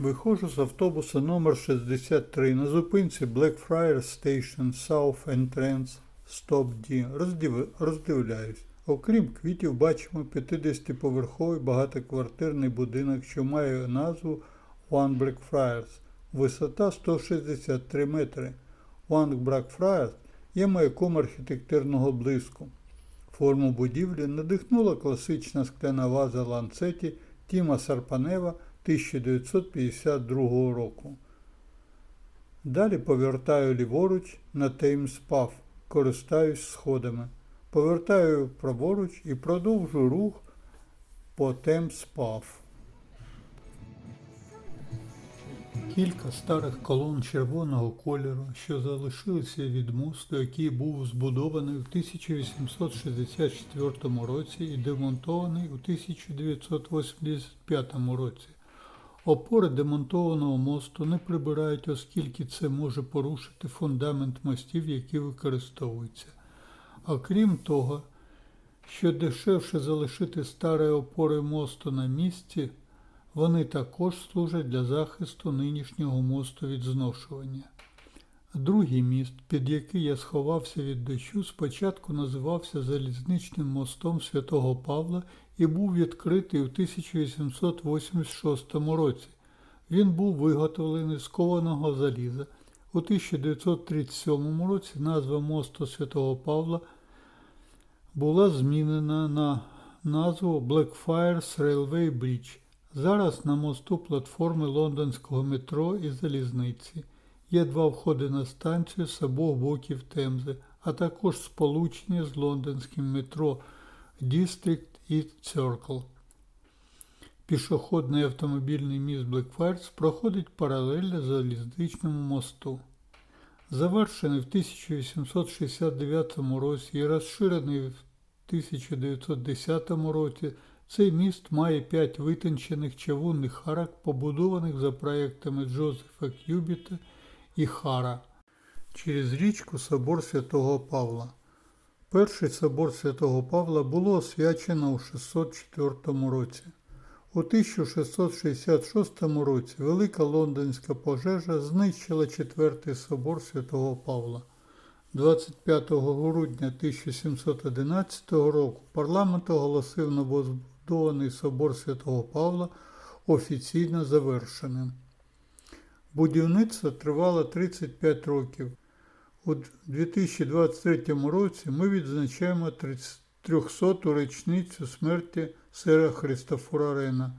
Виходжу з автобуса номер 63 на зупинці Blackfriars Station South Entrance Stop D. Роздив... Роздивляюсь. Окрім квітів, бачимо 50-поверховий багатоквартирний будинок, що має назву One Blackfriars. Висота 163 метри. One Blackfriars є маяком архітектурного блиску. Форму будівлі надихнула класична скляна ваза ланцеті Тіма Сарпанева 1952 року. Далі повертаю ліворуч на Теймс Пав, користаюсь сходами. Повертаю праворуч і продовжу рух по Темс Пав. Кілька старих колон червоного кольору, що залишилися від мосту, який був збудований у 1864 році і демонтований у 1985 році. Опори демонтованого мосту не прибирають, оскільки це може порушити фундамент мостів, які використовуються. А крім того, що дешевше залишити старі опори мосту на місці, вони також служать для захисту нинішнього мосту від зношування. Другий міст, під який я сховався від дощу, спочатку називався Залізничним мостом Святого Павла і був відкритий у 1886 році. Він був виготовлений з кованого заліза. У 1937 році назва мосту Святого Павла була змінена на назву Blackfriars Railway Bridge. Зараз на мосту платформи лондонського метро і залізниці. Є два входи на станцію з обох боків Темзи, а також сполучення з лондонським метро District і Circle. Пішохідний автомобільний міст Blackfriars проходить паралельно залізничному мосту. Завершений в 1869 році і розширений в 1910 році, цей міст має п'ять витончених чавунних арок, побудованих за проектами Джозефа Кюбіта і Хара. Через річку Собор Святого Павла. Перший собор Святого Павла було освячено у 604 році. У 1666 році Велика Лондонська пожежа знищила четвертий собор Святого Павла. 25 грудня 1711 року парламент оголосив новозбудований собор Святого Павла офіційно завершеним. Будівництво тривало 35 років. У 2023 році ми відзначаємо 300-ту річницю смерті сера Христофора Рена,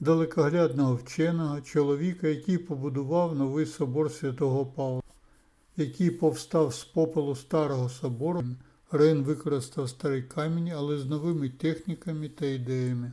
далекоглядного вченого чоловіка, який побудував новий собор Святого Павла, який повстав з попелу старого собору. Рен використав старий камінь, але з новими техніками та ідеями.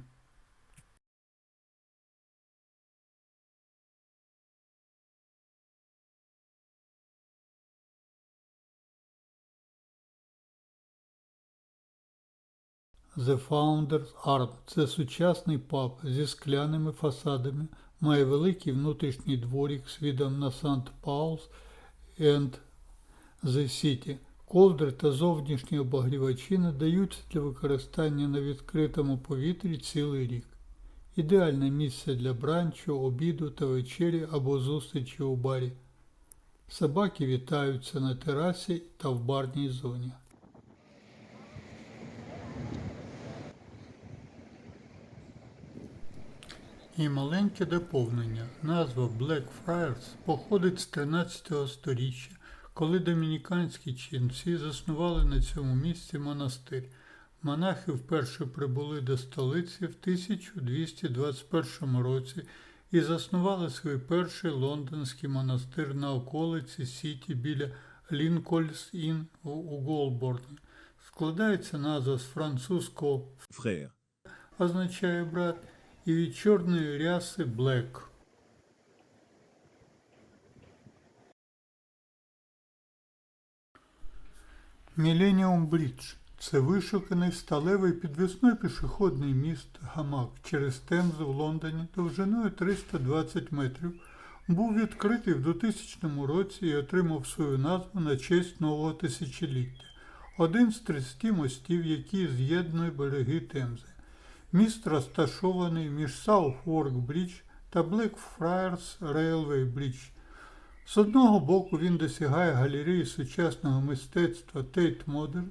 The Founders Arm – це сучасний паб зі скляними фасадами, має великий внутрішній дворік з видом на Сант Паулс and The City. Ковдри та зовнішні обогрівачі надаються для використання на відкритому повітрі цілий рік. Ідеальне місце для бранчу, обіду та вечері або зустрічі у барі. Собаки вітаються на терасі та в барній зоні. І маленьке доповнення. Назва Blackfriars походить з 13 століття, коли домініканські ченці заснували на цьому місці монастир. Монахи вперше прибули до столиці в 1221 році і заснували свій перший лондонський монастир на околиці Сіті біля Лінкольс Ін у Голборні. Складається назва з французького frère, означає брат, і від чорної ряси Black. Міленіум Брідж це вишуканий сталевий підвісний пішохідний міст Гамак через Темзу в Лондоні довжиною 320 метрів. Був відкритий в 2000 році і отримав свою назву на честь нового тисячоліття. Один з 30 мостів, які з'єднує береги Темзи. Міст розташований між Саутворк Брідж та Blackfriars Railway Bridge. З одного боку він досягає галереї сучасного мистецтва Tate Modern,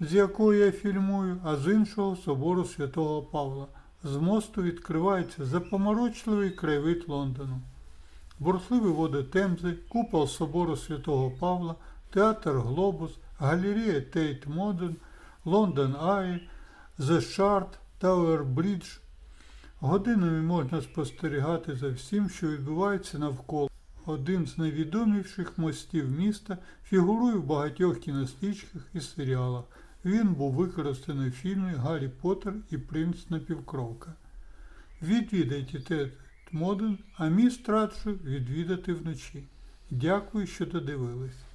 з якої я фільмую, а з іншого собору Святого Павла. З мосту відкривається запоморочливий краєвид Лондону. Бурхливі води Темзи, купол собору Святого Павла, театр Глобус, галерея Тейт Модерн, Лондон Аї, The Shard, Tower Bridge. Годинами можна спостерігати за всім, що відбувається навколо. Один з найвідоміших мостів міста фігурує в багатьох кінострічках і серіалах. Він був використаний в фільмі Гаррі Поттер і Принц Напівкровка. Відвідайте Тет Моден, а міст раджу відвідати вночі. Дякую, що додивились.